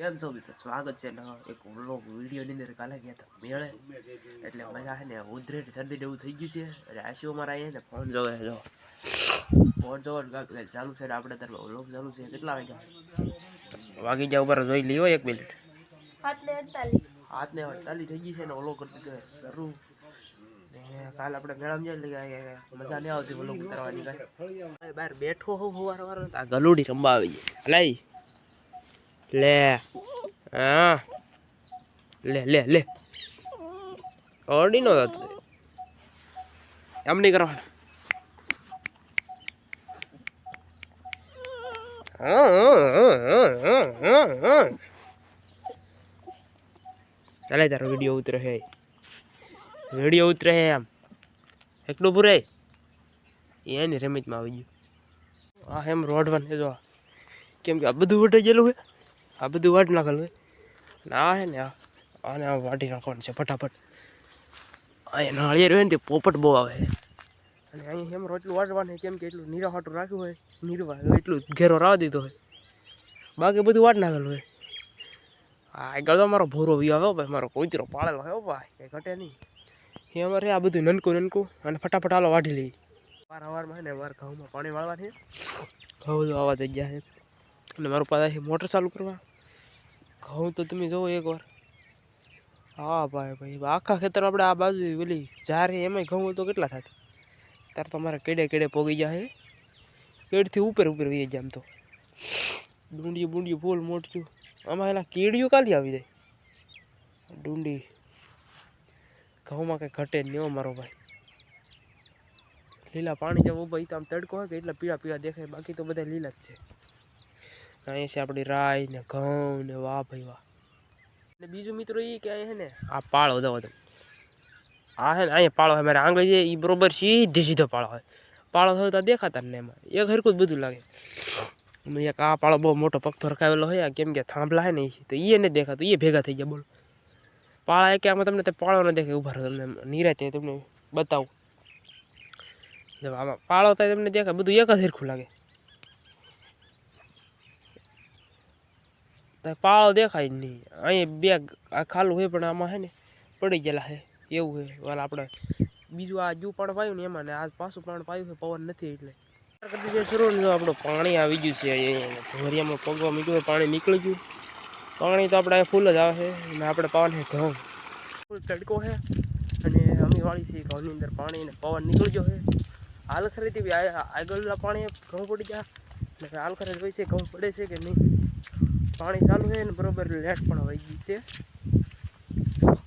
કેમ છો મિત્રો સ્વાગત છે. નવા એક વ્લોગ વિડીયોની અંદર કાલે ગયા હતા. મેળે. એટલે મજા છે ને ઉધરેટ શરદી ને એવું થઈ ગયું છે. એટલે આશીઓ મારા અહીંયા ને ફોન જોવે જો. ફોન જોવા ચાલુ છે ને આપણે તાર વ્લોગ ચાલુ છે. કેટલા વાગ્યા? વાગી જાવ ઉપર જોઈ લીઓ એક મિનિટ. હાથને અડતાલીસ. હાથને અડતાલીસ થઈ ગઈ છે ને ઓલો કરી દીધો શરૂ. કાલ આપણે મેળામાં જઈએ મજા નહીં આવતી ઓલો ઉતારવાની કાંઈ. બહાર બેઠો હોઉં સવાર વાર આ ગલુડી રમવા આવી જાય લઈ લે. હા. લે લે લે. ઓડી નો થતો એમ નહીં કરવાનું. ચાલે તારો વીડિયો ઉતરે હે. વીડિયો ઉતરે હે આમ. એકલું પૂરે એની રમતમાં આવી ગયું. આ એમ રોડ બને જો કેમ કે આ બધું વટાઈ ગયેલું હોય આ બધું વાટ નાખેલું અને આ હે ને આ, આને આ વાટી નાખવાનું છે ફટાફટ. અહીંયા નાળિયેર હોય ને તે પોપટ બહુ આવે. અને અહીં એમ રોટલું વાટવાનું કેમ કે એટલું નીરા હાટું રાખ્યું હોય, નીરવા એટલું ઘેરો રાવા દીધો હોય. બાકી બધું વાટ નાખેલું હોય. આ એ તો મારો ભોરો વી આવ્યો ભાઈ મારો કોઈતરો પાળેલો હોય હો ભાઈ, કંઈ ઘટે નહીં. એ અમારે આ બધું નનકું નનકું અને ફટાફટ હાલો વાઢી લઈ વાર સવારમાં છે ને મારે ઘઉંમાં પાણી વાળવાની ઘઉં આવવા આવા થઈ ગયા છે. અને મારું પાસે મોટર ચાલુ કરવા. ઘઉં તો તમે જોવો એકવાર. હા ભાઈ ભાઈ આખા ખેતર આપણે આ બાજુ પેલી જ્યારે એમાંય ઘઉં તો કેટલા થાય? ત્યારે તમારે કેડે કેડે પોગી જાય કેડથી ઉપર ઉપર વહી જાય આમ તો. ડુંડિયું બુંડિયું ફૂલ મોટું. આમાં એના કીડીઓ કાલી આવી જાય? ડુંડી. ઘઉંમાં કંઈ ઘટે નહીં મારો ભાઈ. લીલા પાણી જેવું ભાઈ તો આમ તડકો હોય કે એટલા પીળા પીળા દેખાય, બાકી તો બધા લીલા જ છે. અહીંયા છે આપણી રાય ને ઘઉં ને વાહ ભાઈ વાહ. ને બીજું મિત્રો એ કે અહીંયા ને, આ પાળો દો તમે. આ છે ને અહીંયા પાળો હોય મારે આંગળી છે એ બરોબર સીધે સીધો પાળો હોય પાળો થયો તો દેખાતા ને એમાં. એક હરકું જ બધું લાગે. એક આ પાળો બહુ મોટો પગથો રખાવેલો હોય કેમ કે થાંભલા હે ને તો એ નથી દેખાતું એ ભેગા થઈ ગયા, બોલો. પાળા એક આમાં તમને તે પાળો ન દેખાય, ઊભા તમને નિરાતે તમને બતાવું. આમાં પાળો થાય તમને દેખાય, બધું એક જ હરખું લાગે. તો દેખાય જ નહીં. અહીંયા બે આ ખાલું હોય પણ આમાં હે ને પડી ગયેલા છે એવું છે વાલા આપણે બીજું આ જુ પણ પાયું ને એમાં ને આ પાછું પણ પાયું છે પવન નથી એટલે. કરતી જે શરૂ ને આપણું પાણી આવી ગયું છે અહીંયા ધોરિયામાં પગવા મીઠું પાણી નીકળી ગયું. પાણી તો આપણે ફૂલ જ આવે છે અને આપણે પાવન છે ઘઉં. ફૂલ તડકો છે અને અમે વાળી છીએ ઘઉંની અંદર પાણી ને પવન નીકળી ગયો છે હાલ ખરીદી બી આગળના પાણી ઘઉં પડી ગયા. એટલે હાલ ખરીદ હોય છે, ઘઉં પડે છે કે નહીં? પાણી ચાલુ છે ને બરોબર લેટ પણ વહી ગઈ છે.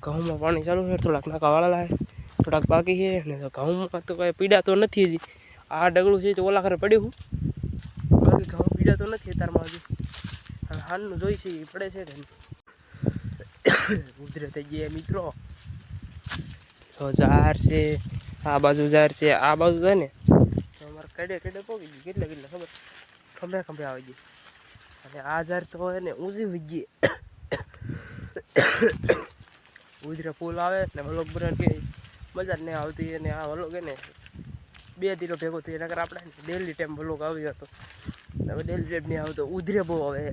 ઘઉંમાં પાણી ચાલુ છે, થોડાક નાકા વાળેલા છે, થોડાક બાકી છે ને ઘઉંમાં તો કાંઈ પીડા તો નથી હજી. આ ડગલું છે તો ઓલા ખરે પડ્યું બાકી ઘઉં પીડા તો નથી અત્યારમાં હજી. હાલનું જોઈ છે, એ પડે છે ને ઉધરે થઈ ગયા મિત્રો. તો ઝાર છે, આ બાજુ ઝાર છે, આ બાજુ છે ને. અમારે કડે કડે પોગી ગઈ, કેટલે કેટલા ખબર? ખંભે ખંભે આવી ગઈ. અને આ ઝાર તો એને ઊંચી ગઈ. ઉધરે ફૂલ આવે ને વલોગ બરાબર કે મજા જ નહીં આવતી અને આ વલોક એને બે દીનો ભેગો થઈ નગર આપણે ડેલી ટાઈમ વલોગ આવી હતો. હવે ડેલી ટાઈમ નહીં આવતો, ઉધરે બહુ આવે.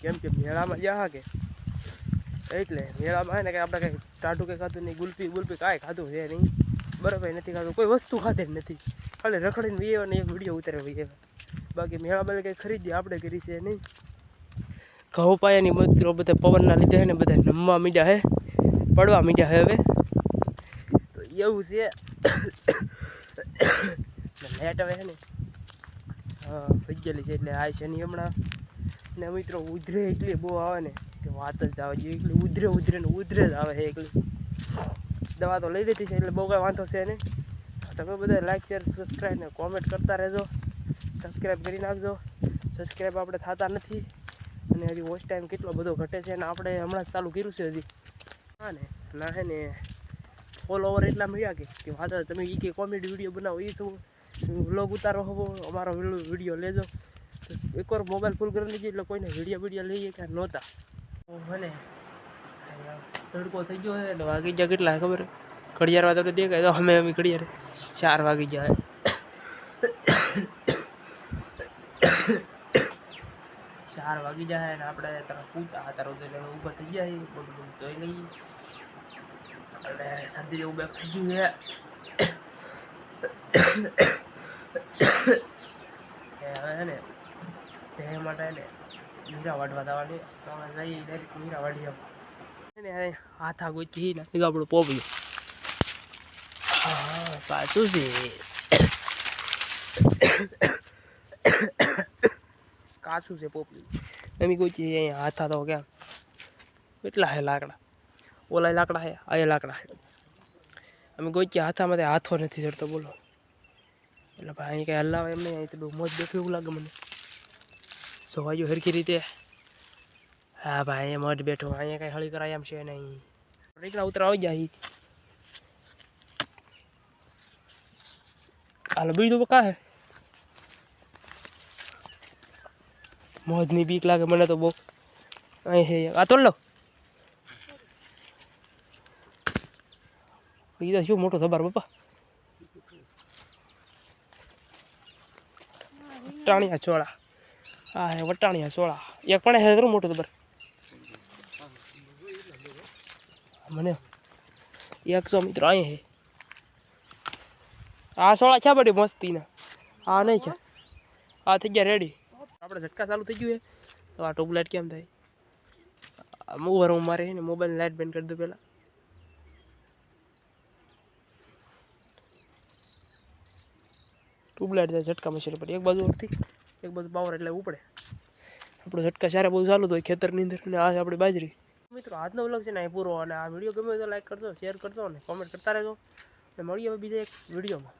કેમ કે મેળામાં જ્યાં કે? એટલે મેળામાં ને કે આપણે કંઈ ટાટું કંઈ ખાધું નહીં, ગુલપી ગુલપી કાંઈ ખાધું છે નહીં. બરાબર નથી ખાધું કોઈ વસ્તુ ખાધે જ નથી. ખાલી રખડીને વીએ અને એક વીડિયો ઉતારે વીએ. બાકી મેળામાં કંઈ ખરીદી આપણે કરી છે નહીં. ઘઉં પાયાની મિત્રો બધા પવનના લીધે છે ને બધા નમવા મીડ્યા હે પડવા મીડ્યા હે હવે. તો એવું છે. લેટ હવે છે ને થઈ ગયેલી છે એટલે આ છે નહીં હમણાં. ને મિત્રો ઉધરે એટલી બહુ આવે ને, કે વાત જ આવે છે. એટલી ઉધરે ઉધરે ને ઉધરે જ આવે છે એકલી. દવા તો લઈ લીધી છે, એટલે બહુ કાંઈ વાંધો છે નહીં. તમે બધા લાઈક શેર સબસ્ક્રાઈબ ને કોમેન્ટ કરતા રહેજો. સબસ્ક્રાઈબ કરી નાખજો. સબસ્ક્રાઈબ આપણે થતા નથી. અને હજી વોચ ટાઈમ કેટલો બધો ઘટે છે અને આપણે હમણાં ચાલુ કર્યું છે હજી. હા ને, ના હે ને ફોલોવર એટલા મળ્યા કે વાત તમે એ કે કોમેડી વીડિયો બનાવો એ શું વ્લોગ ઉતારો હોવો, અમારો વીડિયો લેજો. એકવાર મોબાઈલ ફૂલ કરી લીધી એટલે કોઈને વીડિયો વીડિયો લઈએ કે નહોતા. મને તડકો થઈ ગયો એટલે વાગી ગયા કેટલા ખબર? ઘડિયાળ તમને દેખાય તો અમે અમે ઘડિયાળ ચાર વાગી ગયા ચાર વાગી જાય અને આપણે તરફ પૂતા હતા રોજ ઊભા થઈ જાય બધું બધું ધોઈ લઈએ એટલે શરદી જેવું બેક થઈ ગયું છે હવે છે ને તે માટે ને મીરા વાટવા જવાની. તો જઈએ ડાયરેક્ટ મીરા વાટી આવ ને હાથ ગોચી નાખી આપણું પોપલું હા, પાછું છે. કાચું છે પોપલું એમ ગોચી અહીંયા હાથા તો ક્યાં કેટલા હે લાકડા? ઓલા લાકડા હે આ લાકડા હે. અમે ગોચ્યા હાથામાં હાથો નથી ચડતો બોલો. એટલે ભાઈ અહીં કંઈ હલાવે એમ નહીં, અહીં તો બહુ મોજ બેઠું એવું લાગે મને. સોવાયું હરખી રીતે હા ભાઈ અહીંયા મઢ બેઠો. અહીંયા કંઈ હળી કરાય એમ છે નહીં. રીકડા ઉતરા આવી જાય હાલો, બીજું કા હે મોજની બીક લાગે મને તો બહુ. અહીં હે આ તો લો. તો શું મોટો થબાર બાપા વટાણિયા ચોળા હા હે વટાણિયા ચોળા એક પણ હે ખરું મોટું થબર. મને. એકસો મિત્રો અહીં હે. આ સોળા છે બધી મસ્તીના. આ નહીં છે આ થઈ ગયા રેડી આપણે ઝટકા ચાલુ થઈ ગયું છે તો આ ટ્યુબલાઇટ કેમ થાય? મૂવર હું મારે ને મોબાઈલ લાઇટ બેન્ડ કરી દઉં પહેલાં. ટ્યુબલાઇટ જાય ઝટકા મશીન પર એક બાજુ અડધી એક બાજુ પાવર એટલે ઉપડે. આપણો ઝટકા સારા બહુ ચાલુ તો ખેતરની અંદર ને આ આપણી બાજરી. મિત્રો, આજનો વ્લોગ છે ને અહીં પૂરો. અને આ વીડિયો ગમે તો લાઈક કરજો શેર કરજો અને કોમેન્ટ કરતા રહેજો. અને મળીએ હવે બીજા એક વિડીયોમાં